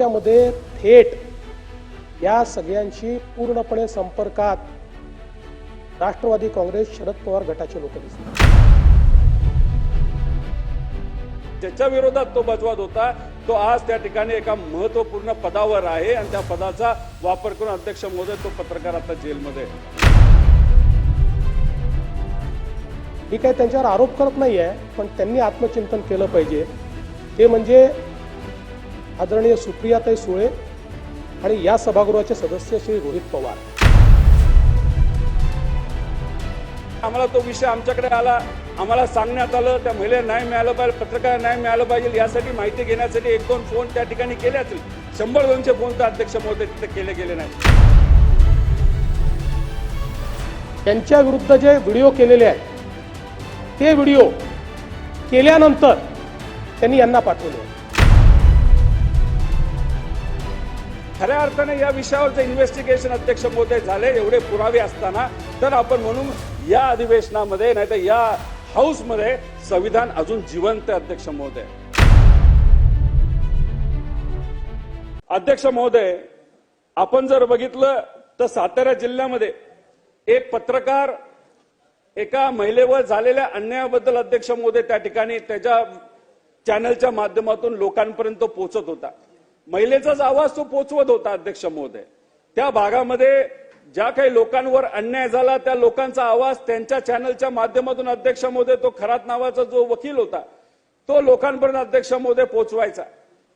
त्यामध्ये थेट या सगळ्यांशी पूर्णपणे संपर्कात राष्ट्रवादी काँग्रेस शरद पवार गटाचे लोक दिसतात ज्याच्या विरोधात तो बजवत होता तो आज त्या ठिकाणी एका महत्त्वपूर्ण पदावर आहे आणि त्या पदाचा वापर करून अध्यक्ष महोदय तो पत्रकार आता जेलमध्ये. मी काही त्यांच्यावर आरोप करत नाही आहे पण त्यांनी आत्मचिंतन केलं पाहिजे ते म्हणजे आदरणीय सुप्रियाताई सुळे आणि या सभागृहाचे सदस्य श्री रोहित पवार. आम्हाला तो विषय आमच्याकडे आला. आम्हाला सांगण्यात आलं त्या महिलेला न्याय मिळालं पाहिजे पत्रकार न्याय मिळालं पाहिजे यासाठी माहिती घेण्यासाठी एक दोन फोन त्या ठिकाणी केले असतील. शंभर दोनशे फोन तर अध्यक्ष महोदय तिथे केले गेले नाही त्यांच्या विरुद्ध जे व्हिडिओ केलेले आहेत ते व्हिडिओ केल्यानंतर त्यांनी यांना पाठवले. खऱ्या अर्थाने या विषयावरचं इन्व्हेस्टिगेशन अध्यक्ष महोदय झाले एवढे पुरावे असताना तर आपण म्हणून या अधिवेशनामध्ये नाही तर या हाऊसमध्ये संविधान अजून जिवंत अध्यक्ष महोदय. अध्यक्ष महोदय आपण जर बघितलं तर सातारा जिल्ह्यामध्ये एक पत्रकार एका महिलेवर झालेल्या अन्यायाबद्दल अध्यक्ष महोदय त्या ठिकाणी त्याच्या चॅनलच्या माध्यमातून लोकांपर्यंत पोहोचत होता. महिलेचाच आवाज तो पोचवत होता अध्यक्ष महोदय. त्या भागामध्ये ज्या काही लोकांवर अन्याय झाला त्या लोकांचा आवाज त्यांच्या चॅनलच्या माध्यमातून अध्यक्ष महोदय तो खरात नावाचा जो वकील होता तो लोकांपर्यंत अध्यक्ष महोदय पोचवायचा.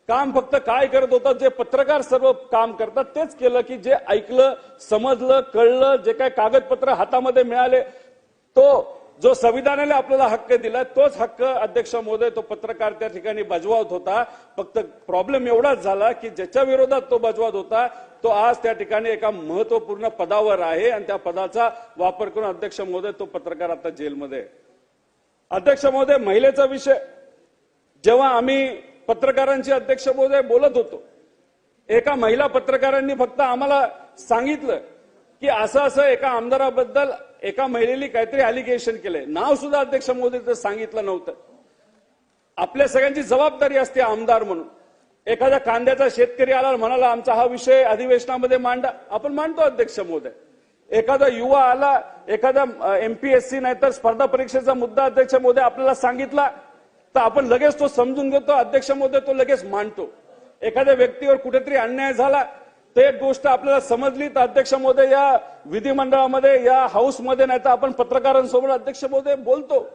काम फक्त काय करत होता जे पत्रकार सर्व काम करतात तेच केलं की जे ऐकलं समजलं कळलं जे काय कागदपत्र हातामध्ये मिळाले तो जो संविधानाने आपल्याला हक्क दिला तोच हक्क अध्यक्ष महोदय तो पत्रकार त्या ठिकाणी बजवत होता. फक्त प्रॉब्लेम एवढाच झाला की ज्याच्या विरोधात तो बजवत होता तो आज त्या ठिकाणी एका महत्त्वपूर्ण पदावर आहे आणि त्या पदाचा वापर करून अध्यक्ष महोदय तो पत्रकार आता जेलमध्ये अध्यक्ष महोदय महिलेचा विषय. जेव्हा आम्ही पत्रकारांची अध्यक्ष महोदय बोलत होतो एका महिला पत्रकारांनी फक्त आम्हाला सांगितलं की असं असं एका आमदाराबद्दल एका महिलेने काहीतरी अलिगेशन केलंय. नाव सुद्धा अध्यक्ष मोदी सांगितलं नव्हतं. आपल्या सगळ्यांची जबाबदारी असते आमदार म्हणून. एखाद्या कांद्याचा शेतकरी आला म्हणाला आमचा हा विषय अधिवेशनामध्ये मांडा. आपण मांडतो अध्यक्ष महोदय. एखादा युवा आला एखादा एमपीएससी नाहीतर स्पर्धा परीक्षेचा मुद्दा अध्यक्ष महोदय आपल्याला सांगितला तर आपण लगेच तो समजून घेतो. अध्यक्ष महोदय तो लगेच मांडतो. एखाद्या व्यक्तीवर कुठेतरी अन्याय झाला तर एक गोष्ट आपल्याला समजली तर अध्यक्ष महोदय या विधिमंडळामध्ये या हाऊसमध्ये नाही तर आपण पत्रकारांसोबत अध्यक्ष महोदय बोलतो.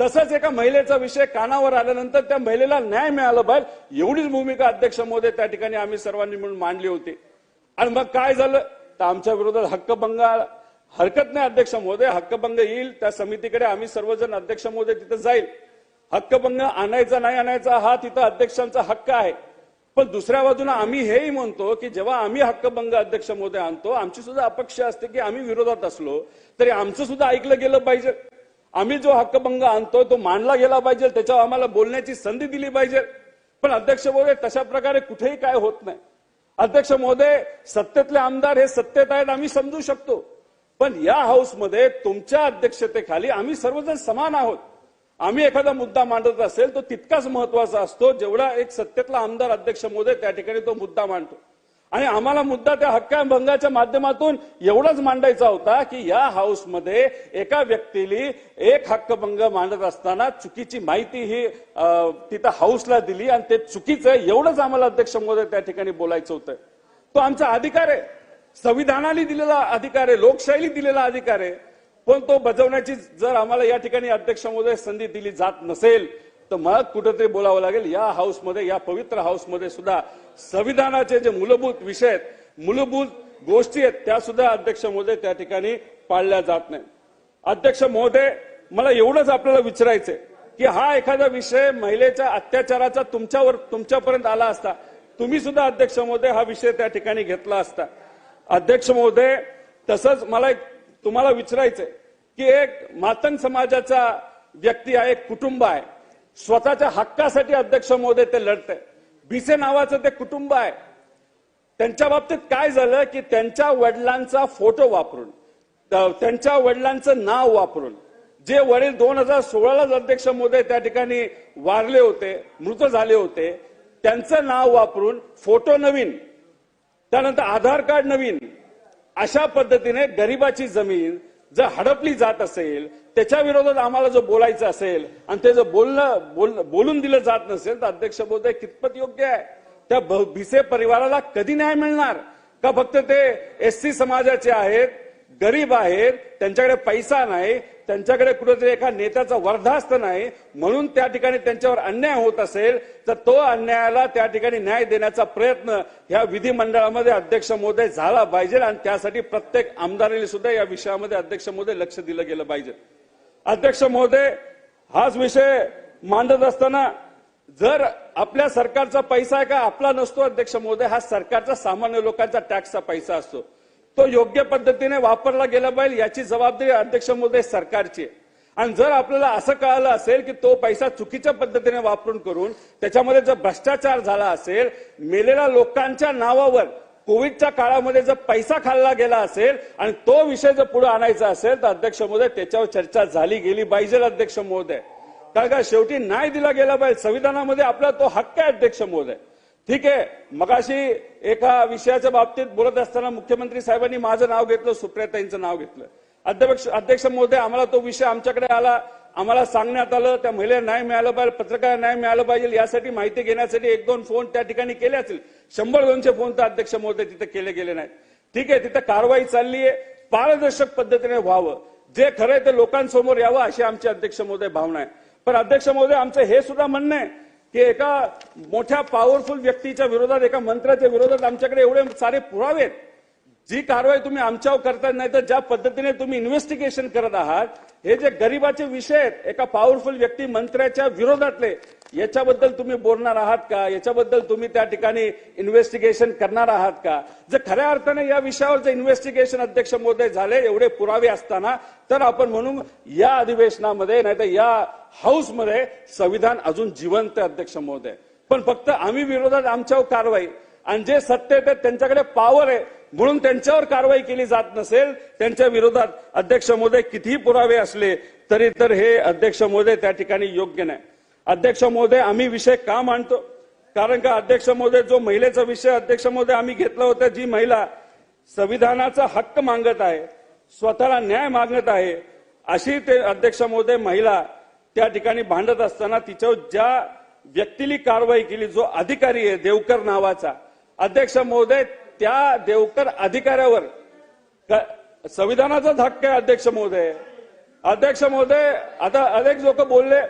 तसंच एका महिलेचा विषय कानावर आल्यानंतर त्या महिलेला न्याय मिळाला पाहिजे एवढीच भूमिका अध्यक्ष महोदय त्या ठिकाणी आम्ही सर्वांनी मिळून मांडली होती. आणि मग काय झालं? तर आमच्या विरोधात हक्कभंग हरकत नाही अध्यक्ष महोदय. हक्कभंग येईल त्या समितीकडे आम्ही सर्वजण अध्यक्ष महोदय तिथं जाईल. हक्कभंग आणायचा नाही आणायचा हा तिथं अध्यक्षांचा हक्क आहे. पण दुसऱ्या बाजूनं आम्ही हेही म्हणतो की जेव्हा आम्ही हक्कभंग अध्यक्ष महोदय आणतो आमची सुद्धा अपेक्षा असते की आम्ही विरोधात असलो तरी आमचं सुद्धा ऐकलं गेलं पाहिजे. आम्ही जो हक्कभंग आणतो तो मांडला गेला पाहिजे त्याच्यावर आम्हाला बोलण्याची संधी दिली पाहिजे. पण अध्यक्ष महोदय तशा प्रकारे कुठेही काय होत नाही. अध्यक्ष महोदय सत्तेतले आमदार हे सत्तेत आहेत आम्ही समजू शकतो. पण या हाऊसमध्ये तुमच्या अध्यक्षतेखाली आम्ही सर्वजण समान आहोत. आम्ही एखादा मुद्दा मांडत असेल तो तितकाच महत्त्वाचा असतो जेवढा एक सत्तेतला आमदार अध्यक्ष महोदय त्या ठिकाणी तो मुद्दा मांडतो. आणि आम्हाला मुद्दा त्या हक्काभंगाच्या माध्यमातून एवढाच मांडायचा होता की या हाऊसमध्ये एका व्यक्तीली एक हक्कभंग मांडत असताना चुकीची माहिती ही तिथं हाऊसला दिली आणि ते चुकीचं एवढंच आम्हाला अध्यक्ष महोदय त्या ठिकाणी बोलायचं होतं. तो आमचा अधिकार आहे. संविधानाने दिलेला अधिकार आहे लोकशाहीने दिलेला अधिकार आहे. पण तो बजावण्याची जर आम्हाला या ठिकाणी अध्यक्ष महोदय संधी दिली जात नसेल तर मग कुठेतरी बोलावं लागेल या हाऊसमध्ये या पवित्र हाऊसमध्ये सुद्धा संविधानाचे जे मूलभूत विषय आहेत मूलभूत गोष्टी आहेत त्या सुद्धा अध्यक्ष महोदय त्या ठिकाणी पाळल्या जात नाही अध्यक्ष महोदय मला एवढंच आपल्याला विचारायचंय की हा एखादा विषय महिलेच्या अत्याचाराचा तुमच्यावर तुमच्यापर्यंत आला असता तुम्ही सुद्धा अध्यक्ष महोदय हा विषय त्या ठिकाणी घेतला असता. अध्यक्ष महोदय तसंच मला एक तुम्हाला विचारायचंय की एक मातंग समाजाचा व्यक्ती आहे एक कुटुंब आहे. स्वतःच्या हक्कासाठी अध्यक्ष महोदय ते लढतंय. भिसे नावाचं ते कुटुंब आहे. त्यांच्या बाबतीत काय झालं की त्यांच्या वडिलांचा फोटो वापरून त्यांच्या वडिलांचं नाव वापरून जे वडील दोन हजार सोळालाच अध्यक्ष महोदय त्या ठिकाणी वारले होते मृत झाले होते त्यांचं नाव वापरून फोटो नवीन त्यानंतर आधार कार्ड नवीन अशा पद्धतीने गरिबाची जमीन जर हडपली जात असेल त्याच्या विरोधात आम्हाला जर बोलायचं असेल आणि ते जर बोलणं बोल- बोलून दिलं जात नसेल तर अध्यक्ष बोलतोय कितपत योग्य आहे? त्या भिसे परिवाराला कधी न्याय मिळणार? का फक्त ते एस सी समाजाचे आहेत गरीब आहेत त्यांच्याकडे पैसा नाही त्यांच्याकडे कुठेतरी एका नेत्याचा वर्धास्त नाही म्हणून त्या ठिकाणी त्यांच्यावर अन्याय होत असेल तर तो अन्यायाला त्या ठिकाणी न्याय देण्याचा प्रयत्न ह्या विधिमंडळामध्ये अध्यक्ष महोदय झाला पाहिजे आणि त्यासाठी प्रत्येक आमदारांनी सुद्धा या विषयामध्ये अध्यक्ष महोदय लक्ष दिलं गेलं पाहिजे. अध्यक्ष महोदय हाच विषय मांडत असताना जर आपल्या सरकारचा पैसा आहे का आपला नसतो अध्यक्ष महोदय हा सरकारचा सामान्य लोकांचा टॅक्सचा पैसा असतो. तो योग्य पद्धतीने वापरला गेला पाहिजे याची जबाबदारी अध्यक्ष महोदय सरकारची आहे. आणि जर आपल्याला असं कळालं असेल की तो पैसा चुकीच्या पद्धतीने वापरून करून त्याच्यामध्ये जर भ्रष्टाचार झाला असेल मेलेल्या लोकांच्या नावावर कोविडच्या काळामध्ये जर पैसा खाल्ला गेला असेल आणि तो विषय जर पुढे आणायचा असेल तर अध्यक्ष महोदय त्याच्यावर चर्चा झाली गेली पाहिजे अध्यक्ष महोदय. कारण का शेवटी नाही दिला गेला पाहिजे. संविधानामध्ये आपला तो हक्क आहे अध्यक्ष महोदय. ठीक आहे. मगाशी एका विषयाच्या बाबतीत बोलत असताना मुख्यमंत्री साहेबांनी माझं नाव घेतलं सुप्रियाताईंचं नाव घेतलं. अध्यक्ष अध्यक्ष महोदय आम्हाला तो विषय आमच्याकडे आला. आम्हाला सांगण्यात आलं त्या महिला न्याय मिळालं पाहिजे पत्रकार न्याय मिळालं पाहिजे यासाठी माहिती घेण्यासाठी एक दोन फोन त्या ठिकाणी केले असतील. शंभर दोनशे फोन तर अध्यक्ष महोदय तिथे केले गेले नाहीत. ठीक आहे तिथे कारवाई चालली आहे पारदर्शक पद्धतीने व्हावं. जे खरंय ते लोकांसमोर यावं अशी आमची अध्यक्ष महोदय भावना आहे. पण अध्यक्ष महोदय आमचं हे सुद्धा म्हणणं आहे की एका मोठ्या पॉवरफुल व्यक्तीच्या विरोधात एका मंत्र्याच्या विरोधात आमच्याकडे एवढे सारे पुरावे आहेत. जी कारवाई तुम्ही आमच्यावर करताय नाही तर ज्या पद्धतीने तुम्ही इन्व्हेस्टिगेशन करत आहात हे जे गरिबाचे विषय आहेत एका पॉवरफुल व्यक्ती मंत्र्याच्या विरोधातले याच्याबद्दल तुम्ही बोलणार आहात का? याच्याबद्दल तुम्ही त्या ठिकाणी इन्व्हेस्टिगेशन करणार आहात का? जर खऱ्या अर्थाने या विषयावर जर इन्व्हेस्टिगेशन अध्यक्ष महोदय झाले एवढे पुरावे असताना तर आपण म्हणून या अधिवेशनामध्ये नाही तर या हाऊसमध्ये संविधान अजून जिवंत आहे अध्यक्ष महोदय. पण फक्त आम्ही विरोधात आमच्यावर कारवाई. आणि जे सत्य आहेत त्यांच्याकडे पॉवर आहे म्हणून त्यांच्यावर कारवाई केली जात नसेल त्यांच्या विरोधात अध्यक्ष महोदय कितीही पुरावे असले तरी तर हे अध्यक्ष महोदय त्या ठिकाणी योग्य नाही. अध्यक्ष महोदय आम्ही विषय का मांडतो? कारण का अध्यक्ष महोदय जो महिलेचा विषय अध्यक्ष महोदय आम्ही घेतला होता जी महिला संविधानाचा हक्क मागत आहे स्वतःला न्याय मागत आहे अशी ते अध्यक्ष महोदय महिला त्या ठिकाणी भांडत असताना तिच्यावर ज्या व्यक्तीली कारवाई केली जो अधिकारी आहे देवकर नावाचा अध्यक्ष महोदय त्या देवकर अधिकाऱ्यावर संविधानाचाच हक्क आहे अध्यक्ष महोदय. अध्यक्ष महोदय आता अनेक लोक बोलले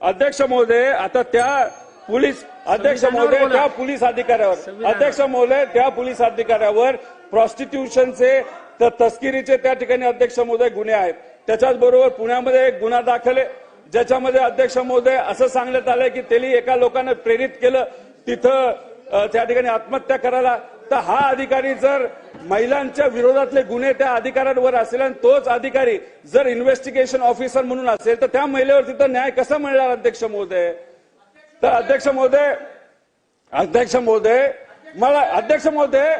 अध्यक्ष महोदय आता त्या पोलीस अध्यक्ष महोदय त्या पोलीस अधिकाऱ्यावर. अध्यक्ष महोदय त्या पोलीस अधिकाऱ्यावर प्रॉस्टिट्यूशनचे तर तस्किरीचे त्या ठिकाणी अध्यक्ष महोदय गुन्हे आहेत. त्याच्याच बरोबर पुण्यामध्ये एक गुन्हा दाखल आहे. ज्याच्यामध्ये अध्यक्ष महोदय असं सांगण्यात आलंय की त्यांनी एका लोकांना प्रेरित केलं तिथं त्या ठिकाणी आत्महत्या करायला. तर हा अधिकारी जर महिलांच्या विरोधातले गुन्हे त्या अधिकाऱ्यांवर असेल आणि तोच अधिकारी जर इन्व्हेस्टिगेशन ऑफिसर म्हणून असेल तर त्या महिलेवर तिथं न्याय कसा मिळणार अध्यक्ष महोदय? तर अध्यक्ष महोदय अध्यक्ष महोदय मला अध्यक्ष महोदय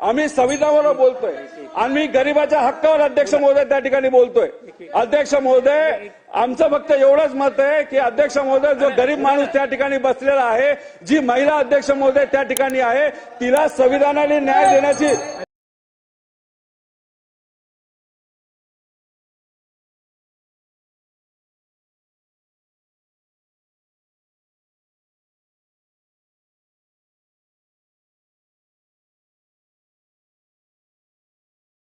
आम्ही संविधानावर बोलतोय. आम्ही गरिबाच्या हक्कावर अध्यक्ष महोदय त्या ठिकाणी बोलतोय. अध्यक्ष महोदय आमचं फक्त एवढंच मत आहे की अध्यक्ष महोदय जो गरीब माणूस त्या ठिकाणी बसलेला आहे जी महिला अध्यक्ष महोदय त्या ठिकाणी आहे तिला संविधानाने न्याय देण्याची